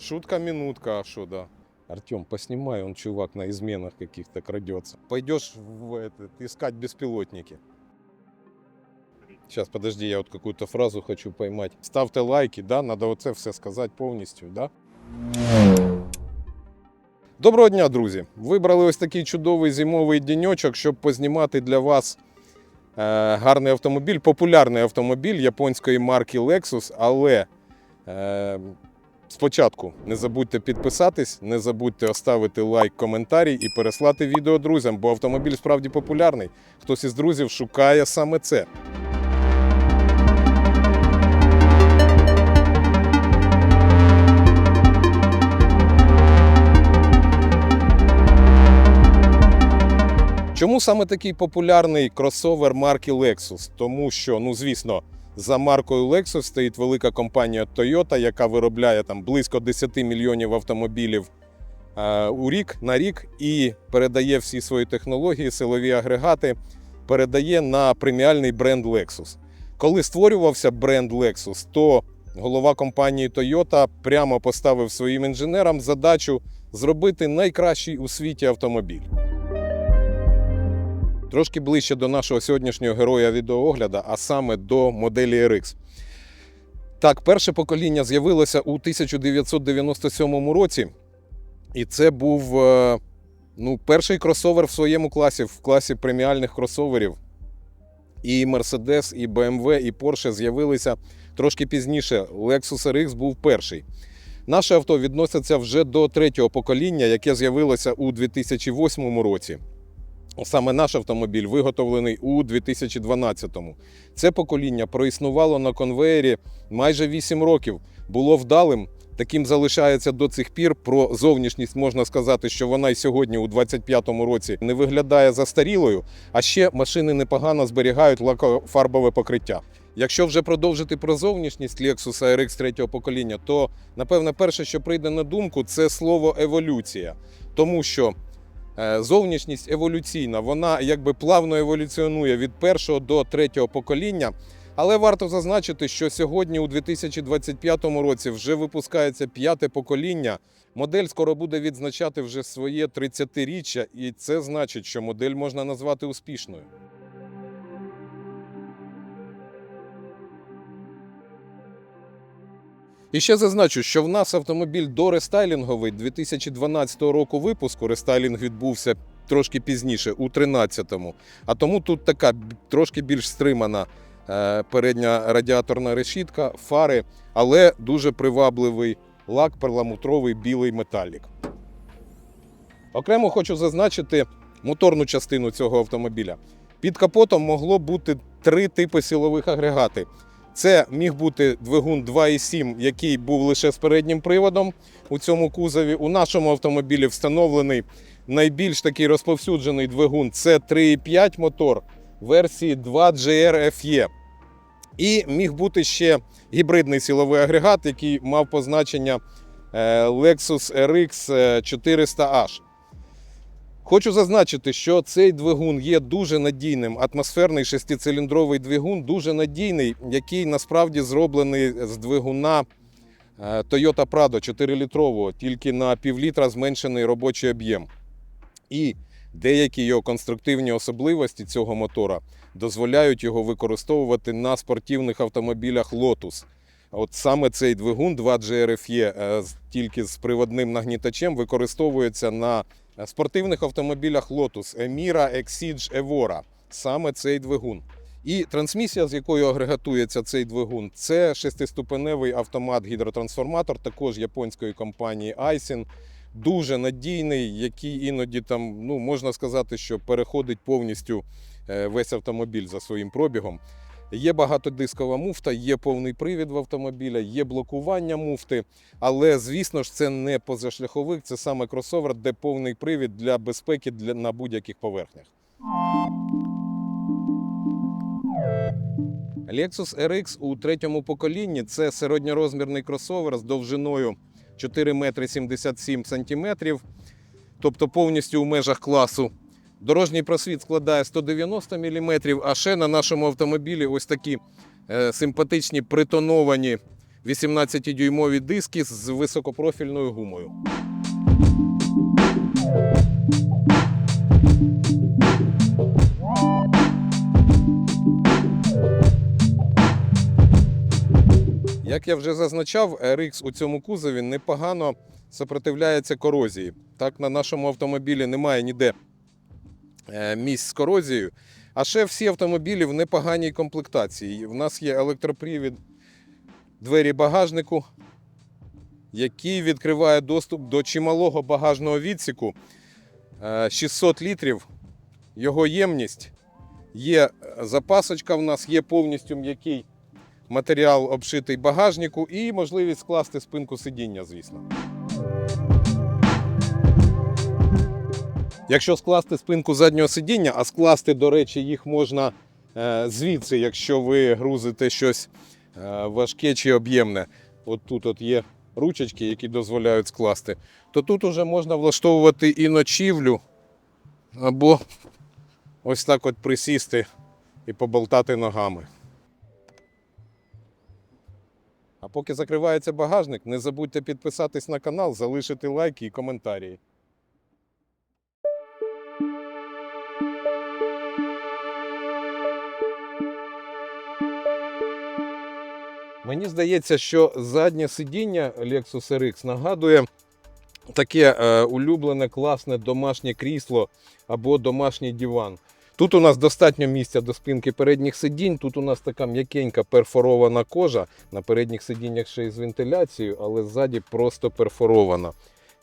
Шутка минутка, а что, да. Артем, поснимай, он чувак на изменах каких-то крадется. Пойдешь в этот, искать беспилотники. Сейчас, подожди, я вот какую-то фразу хочу поймать. Ставте лайки, да, надо оце все сказати повністю, да? Доброго дня, друзі! Вибрали ось такий чудовий зимовий денечок, щоб познімати для вас е, гарний автомобіль, популярний автомобіль японської марки Lexus, але е, спочатку не забудьте підписатись, не забудьте оставити лайк, коментарі і переслати відео друзям, бо автомобіль справді популярний. Хтось із друзів шукає саме це. Чому саме такий популярний кросовер марки Lexus? Тому що, ну звісно, за маркою Lexus стоїть велика компанія Toyota, яка виробляє там близько 10 мільйонів автомобілів е, у рік на рік і передає всі свої технології, силові агрегати, передає на преміальний бренд Lexus. Коли створювався бренд Lexus, то голова компанії Toyota прямо поставив своїм інженерам задачу зробити найкращий у світі автомобіль. Трошки ближче до нашого сьогоднішнього героя відеоогляда, а саме до моделі RX. Так, перше покоління з'явилося у 1997 році, і це був е, ну, перший кросовер в своєму класі, в класі преміальних кросоверів. І Mercedes, і BMW, і Porsche з'явилися трошки пізніше. Lexus RX був перший. Наше авто відноситься вже до третього покоління, яке з'явилося у 2008 році. Саме наш автомобіль виготовлений у 2012-му. Це покоління проіснувало на конвеєрі майже 8 років, було вдалим. Таким залишається до цих пір. Про зовнішність можна сказати, що вона й сьогодні, у 25-му році, не виглядає застарілою, а ще машини непогано зберігають лакофарбове покриття. Якщо вже продовжити про зовнішність Lexus RX третього покоління, то напевне перше, що прийде на думку, це слово еволюція, тому що Зовнішність еволюційна, вона якби плавно еволюціонує від першого до третього покоління. Але варто зазначити, що сьогодні, у 2025 році, вже випускається п'яте покоління. Модель скоро буде відзначати вже своє 30-річчя, і це значить, що модель можна назвати успішною. І ще зазначу, що в нас автомобіль дорестайлінговий 2012 року випуску. Рестайлінг відбувся трошки пізніше, у 13-му. А тому тут така трошки більш стримана е, передня радіаторна решітка, фари, але дуже привабливий лак перламутровий білий металік. Окремо хочу зазначити моторну частину цього автомобіля. Під капотом могло бути три типи силових агрегати. Це міг бути двигун 2,7, який був лише з переднім приводом у цьому кузові. У нашому автомобілі встановлений найбільш такий розповсюджений двигун це 3,5 мотор версії 2GR FE. І міг бути ще гібридний силовий агрегат, який мав позначення е, Lexus RX 400H. Хочу зазначити, що цей двигун є дуже надійним. Атмосферний шестициліндровий двигун, дуже надійний, який насправді зроблений з двигуна е, Toyota Prado 4-літрового, тільки на півлітра зменшений робочий об'єм. І деякі його конструктивні особливості цього мотора дозволяють його використовувати на спортивних автомобілях Lotus. От саме цей двигун 2GRFE е, тільки з приводним нагнітачем використовується на спортивних автомобілях Lotus Emira, Exige, Evora. Саме цей двигун. І трансмісія, з якою агрегатується цей двигун, це шестиступеневий автомат-гідротрансформатор, також японської компанії Aisin. Дуже надійний, який іноді там, ну можна сказати, що переходить повністю е, весь автомобіль за своїм пробігом. Є багатодискова муфта, є повний привід в автомобіля, є блокування муфти. Але звісно ж, це не позашляховик, це саме кросовер, де повний привід для безпеки для, на будь-яких поверхнях. Lexus RX у третьому поколінні це середньорозмірний кросовер з довжиною 4 метри 77 сантиметрів, тобто повністю у межах класу. Дорожній просвіт складає 190 мм, а ще на нашому автомобілі ось такі е, симпатичні притоновані 18-дюймові диски з високопрофільною гумою. Як я вже зазначав, RX у цьому кузові непогано сопротивляється корозії. Так, на нашому автомобілі немає ніде місць з корозією. А ще всі автомобілі в непоганій комплектації. В нас є електропривід двері багажнику, який відкриває доступ до чималого багажного відсіку. Е, 600 літрів його ємність. Є запасочка в нас, є повністю м'який матеріал обшитий багажнику і можливість скласти спинку сидіння, звісно. Якщо скласти спинку заднього сидіння, а скласти, до речі, їх можна е, звідси, якщо ви грузите щось е, важке чи об'ємне. От тут от є ручечки, які дозволяють скласти, то тут уже можна влаштовувати і ночівлю, або ось так от присісти і поболтати ногами. А поки закривається багажник, не забудьте підписатись на канал, залишити лайки і коментарі. Мені здається, що заднє сидіння Lexus RX нагадує таке е, улюблене, класне домашнє крісло або домашній диван. Тут у нас достатньо місця до спинки передніх сидінь. Тут у нас така м'якенька перфорована кожа. На передніх сидіннях ще й з вентиляцією, але ззаді просто перфорована.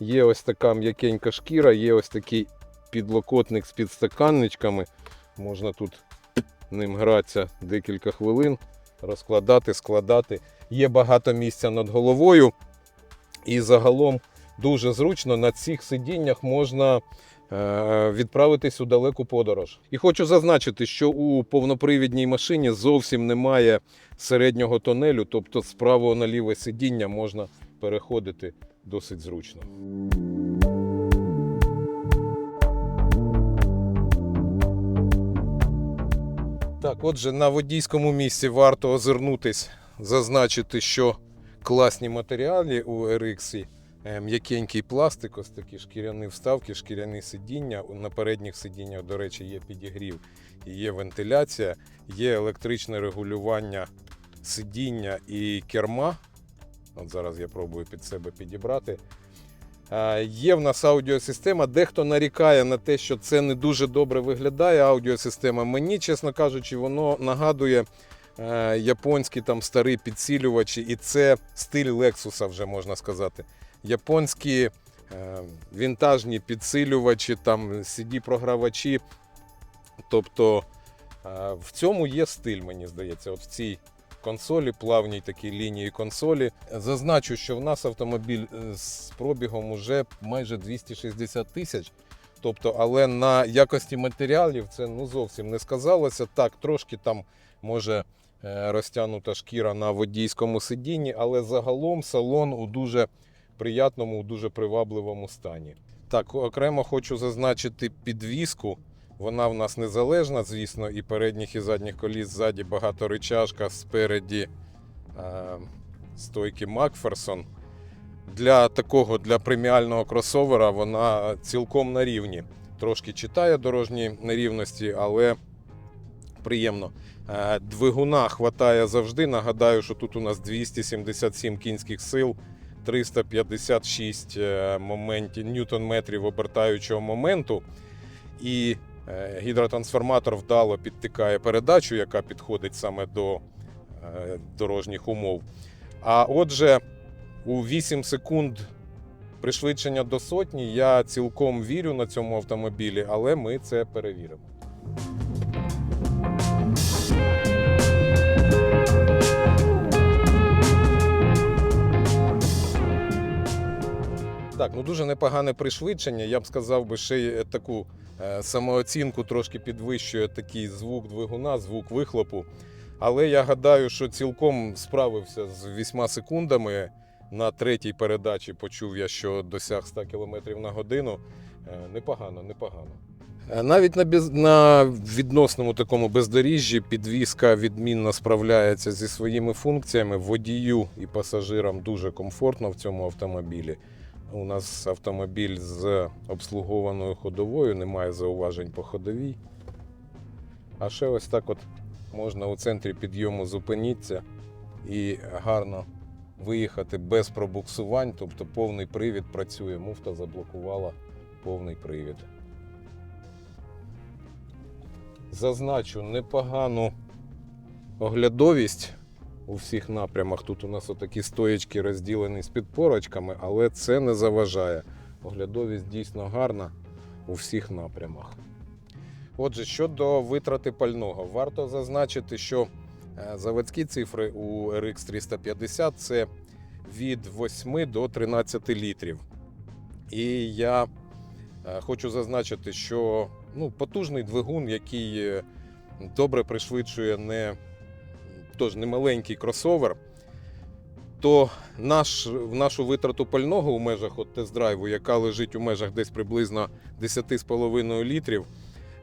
Є ось така м'якенька шкіра, є ось такий підлокотник з підстаканничками. Можна тут ним гратися декілька хвилин, розкладати, складати. Є багато місця над головою. І загалом дуже зручно на цих сидіннях можна е, відправитись у далеку подорож. І хочу зазначити, що у повнопривідній машині зовсім немає середнього тонелю, тобто з правого на ліве сидіння можна переходити досить зручно. Так, отже, на водійському місці варто озирнутись, зазначити, що класні матеріали у RX. Е, М'якенький пластик, ось такі шкіряні вставки, шкіряні сидіння. На передніх сидіннях, до речі, є підігрів є вентиляція, є електричне регулювання сидіння і керма. От зараз я пробую під себе підібрати. Е, Є в нас аудіосистема. Дехто нарікає на те, що це не дуже добре виглядає. Аудіосистема. Мені, чесно кажучи, воно нагадує е, японські там старі підсилювачі, і це стиль Лексуса, вже можна сказати. Японські е, вінтажні підсилювачі, там CD-програвачі. Тобто в цьому є стиль, мені здається, от в цій консолі, плавній такій лінії консолі. Зазначу, що в нас автомобіль е, з пробігом уже майже 260 тисяч. Тобто, але на якості матеріалів це ну зовсім не сказалося. Так, трошки там може е, розтягнута шкіра на водійському сидінні, але загалом салон у дуже приятному, у дуже привабливому стані. Так, окремо хочу зазначити підвіску. Вона в нас незалежна, звісно, і передніх, і задніх коліс ззаді багаторичажка, спереді е, стойки Макферсон. Для такого для преміального кросовера вона цілком на рівні. Трошки читає дорожні нерівності, але приємно. Е, Двигуна хватає завжди. Нагадаю, що тут у нас 277 кінських сил, 356 е, моментів, ньютон-метрів обертаючого моменту. І гідротрансформатор вдало підтикає передачу, яка підходить саме до е, дорожніх умов. А отже, у 8 секунд пришвидшення до сотні я цілком вірю на цьому автомобілі, але ми це перевіримо. Так, ну дуже непогане пришвидшення. Я б сказав би, ще й таку е, самооцінку трошки підвищує такий звук двигуна, звук вихлопу. Але я гадаю, що цілком справився з 8 секундами. На третій передачі почув я, що досяг 100 км на годину. Е, Непогано, непогано. Е, Навіть на, без... на відносному такому бездоріжжі підвізка відмінно справляється зі своїми функціями. Водію і пасажирам дуже комфортно в цьому автомобілі. У нас автомобіль з обслугованою ходовою, немає зауважень по ходовій. А ще ось так от можна у центрі підйому зупинитися і гарно виїхати без пробуксувань, тобто повний привід працює. Муфта заблокувала повний привід. Зазначу непогану оглядовість у всіх напрямах. Тут у нас отакі стоєчки розділені з підпорочками, але це не заважає. Оглядовість дійсно гарна у всіх напрямах. Отже, щодо витрати пального, варто зазначити, що е, заводські цифри у RX 350 це від 8 до 13 літрів. І я е, хочу зазначити, що ну, потужний двигун, який е, добре пришвидшує не, тож не маленький кросовер, то наш, в нашу витрату пального у межах от тест-драйву, яка лежить у межах десь приблизно 10,5 літрів,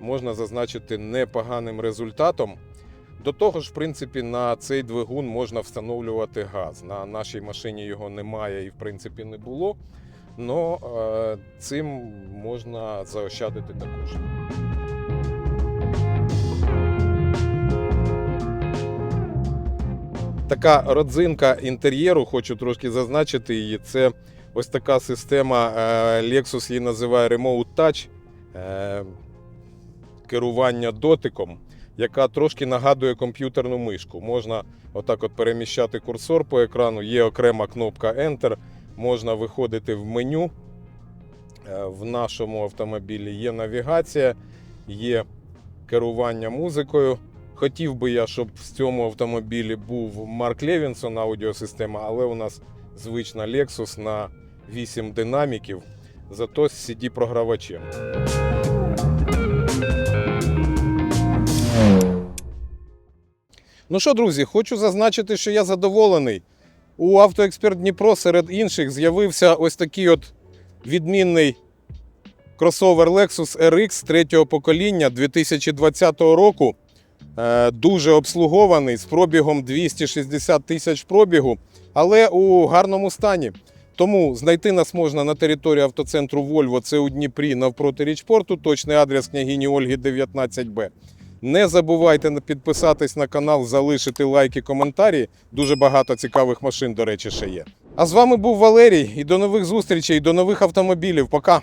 можна зазначити непоганим результатом. До того ж, в принципі, на цей двигун можна встановлювати газ. На нашій машині його немає і, в принципі, не було. Але цим можна заощадити також. Така родзинка інтер'єру, хочу трошки зазначити її. Це ось така система е, Lexus її називає Remote Touch. е, Керування дотиком, яка трошки нагадує комп'ютерну мишку. Можна отак от переміщати курсор по екрану, є окрема кнопка Enter, можна виходити в меню. Е, В нашому автомобілі є навігація, є керування музикою. Хотів би я, щоб в цьому автомобілі був Марк Левінсон аудіосистема, але у нас звична Lexus на 8 динаміків, зато з CD-програвачем. Ну що, друзі, хочу зазначити, що я задоволений. У Автоексперт Дніпро серед інших з'явився ось такий от відмінний кросовер Lexus RX третього покоління 2020 року. Е, Дуже обслугований з пробігом 260 тисяч пробігу, але у гарному стані. Тому знайти нас можна на території автоцентру Вольво, це у Дніпрі навпроти річпорту, точний адрес княгині Ольги 19Б. Не забувайте підписатись на канал, залишити лайки, коментарі. Дуже багато цікавих машин, до речі, ще є. А з вами був Валерій. І до нових зустрічей, і до нових автомобілів. Пока!